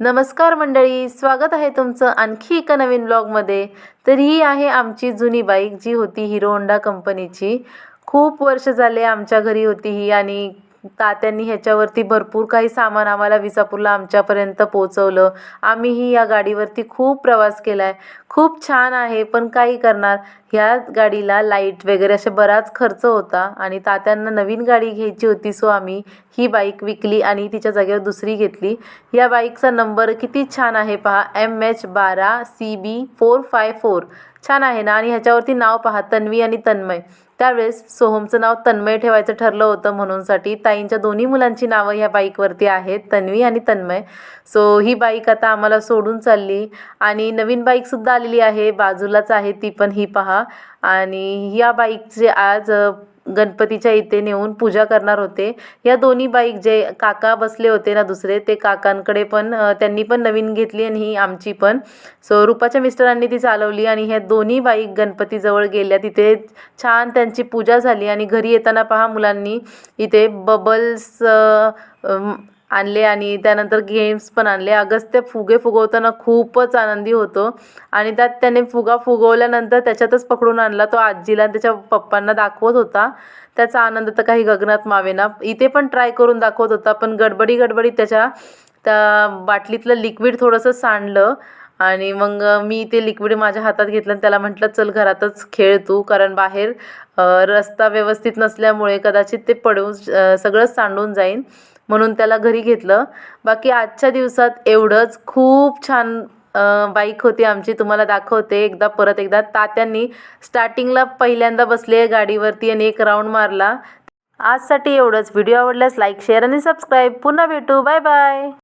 नमस्कार मंडळी स्वागत आहे तुमचं आणखी एका नवीन ब्लॉगमध्ये. तर ही आहे आमची जुनी बाईक जी होती हिरो होंडा कंपनीची. खूप वर्ष झाले आमच्या घरी होती ही आणि तात्यांनी ह्याच्यावरती भरपूर काही सामान आम्हाला विजापूरला आमच्यापर्यंत पोचवलं आम्हीही या गाडीवरती खूप प्रवास केला आहे खूप छान आहे पण काही करणार. ह्या गाडीला लाइट वगैरे असे बराच खर्च होता आणि तात्यांना नवीन गाडी घ्यायची होती सो आम्ही ही बाईक विकली आणि तिच्या जागेवर दुसरी घेतली. या बाईकचा नंबर किती छान आहे पहा एम एच बारा C B four five four छान आहे ना? आणि ह्याच्यावरती नाव पहा तन्वी आणि तन्मय. त्यावेळेस सोहमचं नाव तन्मय ठेवायचं ठरलं होतं म्हणूनसाठी ताईंच्या दोन्ही मुलांची नावं ह्या बाईकवरती आहेत तन्वी आणि तन्मय. सो ही बाईक आता आम्हाला सोडून चालली. आणि नवीन बाईकसुद्धा आलेली आहे बाजूलाच आहे ती पण ही पहा. आणि या बाईकचे आज गणपतीच्या इथे नेऊन पूजा करणार होते. या दोन्ही बाईक जे काका बसले होते ना दुसरे ते काकांकडे पण त्यांनी पण नवीन घेतली आणि ही आमची पण. सो रूपाच्या मिस्टरांनी ती चालवली आणि ह्या दोन्ही बाईक गणपतीजवळ गेल्या. तिथे छान त्यांची पूजा झाली आणि घरी येताना पहा मुलांनी इथे बबल्स आणले आणि त्यानंतर गेम्स पण आणले. अगस्त्य फुगे फुगवताना खूपच आनंदी होतो. आणि त्यात त्याने फुगा फुगवल्यानंतर त्याच्यातच पकडून आणला तो आजीला त्याच्या पप्पांना दाखवत होता. त्याचा आनंद तर काही गगनात मावेना. इथे पण ट्राय करून दाखवत होता पण गडबडी गडबडीत त्याच्या त्या बाटलीतलं लिक्विड थोडंसं सांडलं. आणि मग मी ते लिक्विड माझ्या हातात घेतलं आणि त्याला म्हटलं चल घरातच खेळ तू कारण बाहेर रस्ता व्यवस्थित नसल्यामुळे कदाचित ते पडून सगळंच सांडून जाईन. म्हणून त्याला घरी घेतलं. बाकी आजच्या दिवसात एवढंच. खूप छान बाईक होती आमची. तुम्हाला दाखवते. एकदा परत एकदा तात्यांनी स्टार्टिंगला पहिल्यांदा बसले गाडीवरती आणि एक राऊंड मारला. आजसाठी एवढंच. व्हिडिओ आवडल्यास लाईक शेअर आणि सबस्क्राईब पुन्हा भेटू. Bye bye